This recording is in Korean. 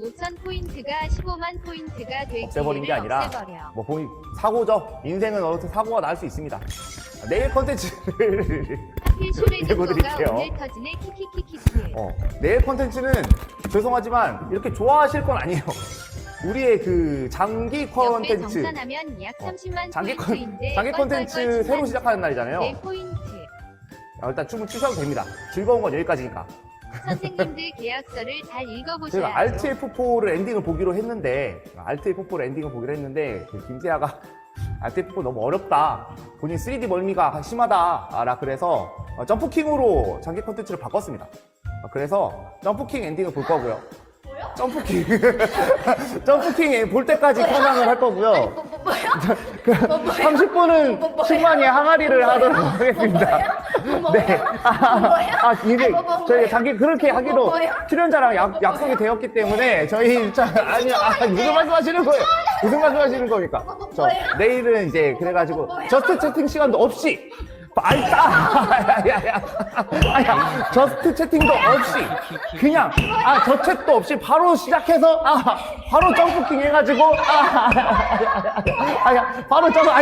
5천 포인트가 15만 포인트가 되기 없애버린 게 아니라 없애버려. 뭐 보니 사고죠. 인생은 어떻게 사고가 날 수 있습니다. 내일 컨텐츠를 하필 슈레딩거가 읽어드릴게요. 오늘 터지네 키키키키키. 어, 내일 컨텐츠는 죄송하지만 이렇게 좋아하실 건 아니에요. 우리의 그 장기 옆에 컨텐츠 정산하면 약 어, 30만 장기 컨 포인트인데 장기 컨텐츠 새로 시작하는 날이잖아요. 네 포인트. 아, 일단 춤을 추셔도 됩니다. 즐거운 건 여기까지니까. 선생님들 계약서를 잘 읽어보셔야 저희가 알트 F4를 엔딩을 보기로 했는데 알트 F4를 엔딩을 보기로 했는데 그 김세아가 알트 F4 너무 어렵다. 본인 3D 멀미가 심하다라 그래서 어, 점프킹으로 장기 콘텐츠를 바꿨습니다. 어, 그래서 점프킹 엔딩을 볼 거고요. 점프킹 점프킹 볼 때까지 편향을 할 거고요. 뭐, 뭐, 뭐요? 그 뭐, 뭐요? 30분은 뭐, 뭐요? 충만히 항아리를 하도록 하겠습니다. 뭐요? 네. 아, 뭐요? 아, 아니, 뭐, 뭐, 저희? 장기 그렇게 뭐, 하기로 뭐요? 출연자랑 약, 약속이 되었기 때문에 저희 자, 아니, 아, 무슨 말씀하시는 거예요? 무슨 말씀하시는 겁니까? 뭐, 뭐, 저? 내일은 이제 그래가지고 뭐? 저스트 채팅 시간도 없이 알다 야야야 아야 저스트 채팅도 없이 그냥 아 저 챗도 없이 바로 시작해서 아 바로 점프킹 해가지고 아 아 야 바로 점프 아야